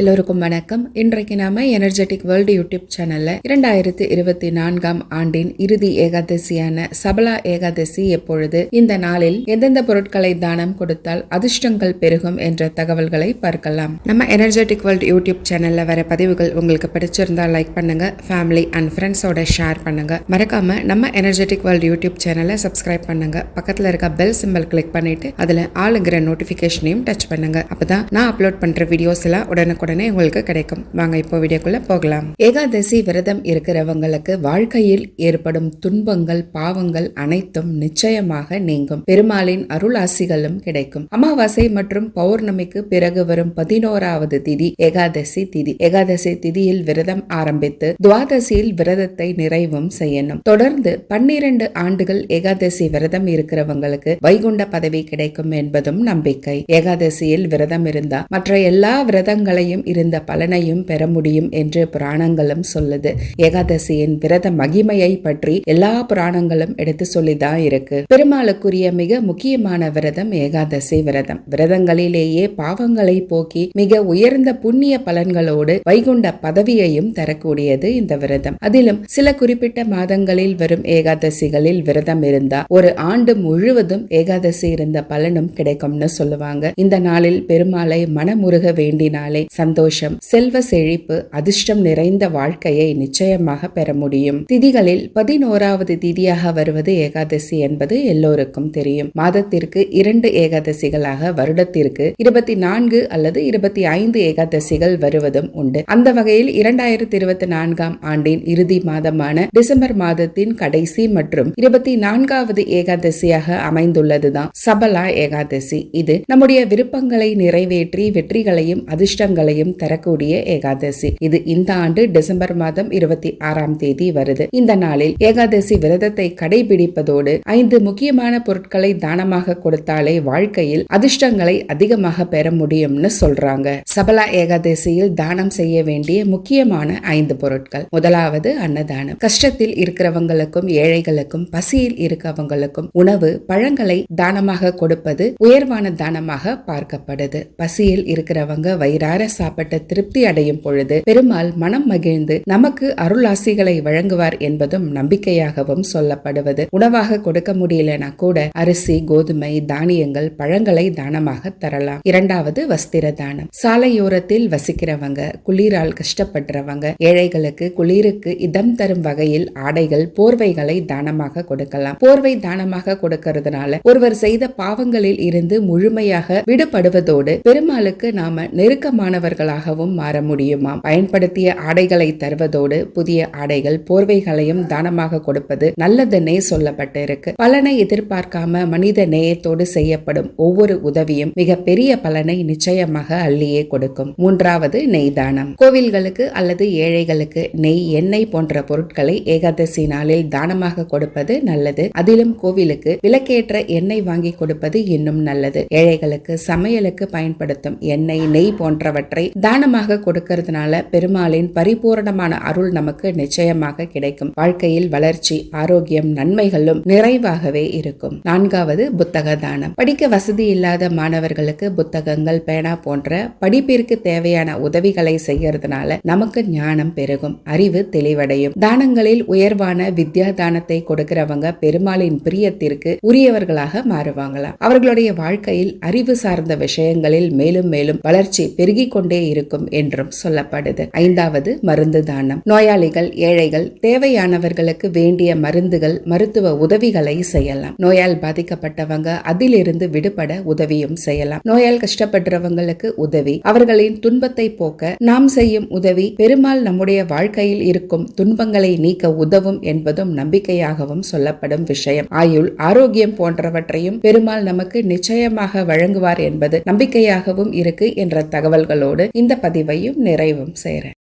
எல்லோருக்கும் வணக்கம். இன்றைக்கு நாம எனர்ஜெட்டிக் வேர்ல்டு யூடியூப் சேனல்ல இரண்டாயிரத்தி இருபத்தி நான்காம் ஆண்டின் இறுதி ஏகாதசியான சபலா ஏகாதசி எப்பொழுது? இந்த நாளில் எந்தெந்த பொருட்களை தானம் கொடுத்தால் அதிர்ஷ்டங்கள் பெருகும் என்ற தகவல்களை பார்க்கலாம். நம்ம எனர்ஜெட்டிக் வேர்ல்டு யூடியூப் சேனல்ல வர பதிவுகள் உங்களுக்கு பிடிச்சிருந்தா லைக் பண்ணுங்க ஃபேமிலி அண்ட் ஃப்ரெண்ட்ஸோட ஷேர் பண்ணுங்க. மறக்காம நம்ம எனர்ஜெட்டிக் வேர்ல்டு யூடியூப் சேனலை சப்ஸ்கிரைப் பண்ணுங்க. பக்கத்துல இருக்க பெல் சிம்பல் கிளிக் பண்ணிட்டு அதுல ஆளுங்கிற நோட்டிபிகேஷனையும் டச் பண்ணுங்க. அப்பதான் நான் அப்லோட் பண்ற வீடியோஸ் எல்லாம் உடனே உங்களுக்கு கிடைக்கும். வாங்க இப்போ வீடியோக்குள்ள போகலாம். ஏகாதசி விரதம் இருக்கிறவங்களுக்கு வாழ்க்கையில் ஏற்படும் துன்பங்கள் பாவங்கள் அனைத்தும் நிச்சயமாக நீங்கும். பெருமாளின் அருளாசிகளும் கிடைக்கும். அமாவாசை மற்றும் பௌர்ணமிக்கு பிறகு வரும் பதினோராவது திதி ஏகாதசி திதி. ஏகாதசி திதியில் விரதம் ஆரம்பித்து துவாதசியில் விரதத்தை நிறைவும் செய்யணும். தொடர்ந்து பன்னிரண்டு ஆண்டுகள் ஏகாதசி விரதம் இருக்கிறவங்களுக்கு வைகுண்ட பதவி கிடைக்கும் என்பதும் நம்பிக்கை. ஏகாதசியில் விரதம் இருந்தா மற்ற எல்லா விரதங்களையும் இருந்த பலனையும் பெற முடியும் என்று புராணங்களும் சொல்லுது. ஏகாதசியின் விரத மகிமையை பற்றி எல்லா புராணங்களும் எடுத்து சொல்லிதான் இருக்கு. பெருமாளுக்குரிய மிக முக்கியமான விரதம் ஏகாதசி விரதம். விரதங்களிலேயே பாவங்களை போக்கி மிக உயர்ந்த புண்ணிய பலன்களோடு வைகுண்ட பதவியையும் தரக்கூடியது இந்த விரதம். அதிலும் சில குறிப்பிட்ட மாதங்களில் வரும் ஏகாதசிகளில் விரதம் இருந்தா ஒரு ஆண்டு முழுவதும் ஏகாதசி இருந்த பலனும் கிடைக்கும்னு சொல்லுவாங்க. இந்த நாளில் பெருமாளை மனமுருக வேண்டினாலே சந்தோஷம் செல்வ செழிப்பு அதிர்ஷ்டம் நிறைந்த வாழ்க்கையை நிச்சயமாக பெற முடியும். திதிகளில் பதினோராவது திதியாக வருவது ஏகாதசி என்பது எல்லோருக்கும் தெரியும். மாதத்திற்கு இரண்டு ஏகாதசிகளாக வருடத்திற்கு இருபத்தி நான்கு அல்லது இருபத்தி ஐந்து ஏகாதசிகள் வருவதும் உண்டு. அந்த வகையில் இரண்டாயிரத்தி இருபத்தி நான்காம் ஆண்டின் இறுதி மாதமான டிசம்பர் மாதத்தின் கடைசி மற்றும் இருபத்தி நான்காவது ஏகாதசியாக அமைந்துள்ளதுதான் சபலா ஏகாதசி. இது நம்முடைய விருப்பங்களை நிறைவேற்றி வெற்றிகளையும் அதிர்ஷ்டங்களையும் தரக்கூடிய ஏகாதசி. இது இந்த ஆண்டு டிசம்பர் மாதம் இருபத்தி ஆறாம் தேதி வருது. இந்த நாளில் ஏகாதசி விரதத்தை கடைபிடிப்பதோடு ஐந்து முக்கியமான பொருட்களை தானமாக கொடுத்தாலே வாழ்க்கையில் அதிர்ஷ்டங்களை அதிகமாக பெற முடியும்னு சொல்றாங்க. சபலா ஏகாதசியில் தானம் செய்ய வேண்டிய முக்கியமான ஐந்து பொருட்கள். முதலாவது அன்னதானம். கஷ்டத்தில் இருக்கிறவங்களுக்கும் ஏழைகளுக்கும் பசியில் இருக்கவங்களுக்கும் உணவு பழங்களை தானமாக கொடுப்பது உயர்வான தானமாக பார்க்கப்படுது. பசியில் இருக்கிறவங்க வயிறார சாப்பிட்டு திருப்தி அடையும் பொழுது பெருமாள் மனம் மகிழ்ந்து நமக்கு அருளாசிகளை வழங்குவார் என்பதும் நம்பிக்கையாகவும் சொல்லப்படுவது. உணவாக கொடுக்க முடியலனா கூட அரிசி கோதுமை தானியங்கள் பழங்களை தானமாக தரலாம். இரண்டாவது வஸ்திர தானம் சாலையோரத்தில் வசிக்கிறவங்க குளிரால் கஷ்டப்படுறவங்க ஏழைகளுக்கு குளிருக்கு இதம் தரும் வகையில் ஆடைகள் போர்வைகளை தானமாக கொடுக்கலாம். போர்வை தானமாக கொடுக்கறதுனால ஒருவர் செய்த பாவங்களில் இருந்து முழுமையாக விடுபடுவதோடு பெருமாளுக்கு நாம நெருக்கமானவர்களாகவும் மாற முடியுமாம். பயன்படுத்திய ஆடைகளை தருவதோடு புதிய ஆடைகள் போர்வைகளையும் தானமாக கொடுப்பது நல்லதுன்னே சொல்லப்பட்டிருக்கு. பலனை எதிர்பார்க்காம மனித நேயத்தோடு செய்யப்படும் ஒவ்வொரு உதவியும் மிக பெரிய பலனை நிச்சயமாக அள்ளியே கொடுக்கும். மூன்றாவது நெய் தானம் கோவில்களுக்கு அல்லது ஏழைகளுக்கு நெய் எண்ணெய் போன்ற பொருட்களை ஏகாதசி நாளில் தானமாக கொடுப்பது நல்லது. அதிலும் கோவிலுக்கு விளக்கேற்ற எண்ணெய் வாங்கி கொடுப்பது இன்னும் நல்லது. ஏழைகளுக்கு சமையலுக்கு பயன்படுத்தும் எண்ணெய் நெய் போன்றவற்றை தானமாக கொடுக்கறதுனால பெருமாளின் பரிபூரணமான அருள் நமக்கு நிச்சயமாக கிடைக்கும். வாழ்க்கையில் வளர்ச்சி ஆரோக்கியம் நன்மைகளும் நிறைவாகவே இருக்கும். நான்காவது புத்தக தானம் படிக்க வசதி இல்லாத மாணவர்களுக்கு புத்தகங்கள் பேனா போன்ற படிப்பிற்கு தேவையான உதவிகளை செய்யறதுனால நமக்கு ஞானம் பெருகும் அறிவு தெளிவடையும். தானங்களில் உயர்வான வித்யா தானத்தை கொடுக்கிறவங்க பெருமாளின் பிரியத்திற்கு உரியவர்களாக மாறுவாங்களாம். அவர்களுடைய வாழ்க்கையில் அறிவு சார்ந்த விஷயங்களில் மேலும் மேலும் வளர்ச்சி பெருகிக் கொண்டே இருக்கும் என்றும் சொல்லப்படுது. ஐந்தாவது மருந்து தானம். நோயாளிகள் ஏழைகள் தேவையானவர்களுக்கு வேண்டிய மருந்துகள் மருத்துவ உதவிகளை செய்யலாம். நோயால் பாதிக்கப்பட்டவங்க அதிலிருந்து விடுபட உதவியும் செய்யலாம். நோயால் கஷ்டப்படுறவங்களுக்கு உதவி. அவர்களின் துன்பத்தை போக்க நாம் செய்யும் உதவி பெருமாள் நம்முடைய வாழ்க்கையில் இருக்கும் துன்பங்களை நீக்க உதவும் என்பதும் நம்பிக்கையாகவும் சொல்லப்படும் விஷயம். ஆயுள் ஆரோக்கியம் போன்றவற்றையும் பெருமாள் நமக்கு நிச்சயமாக வழங்குவார் என்பது நம்பிக்கையாகவும் இருக்கு என்ற தகவல்களோடு இந்த பதிவையும் நிறைவும் செய்கிறேன்.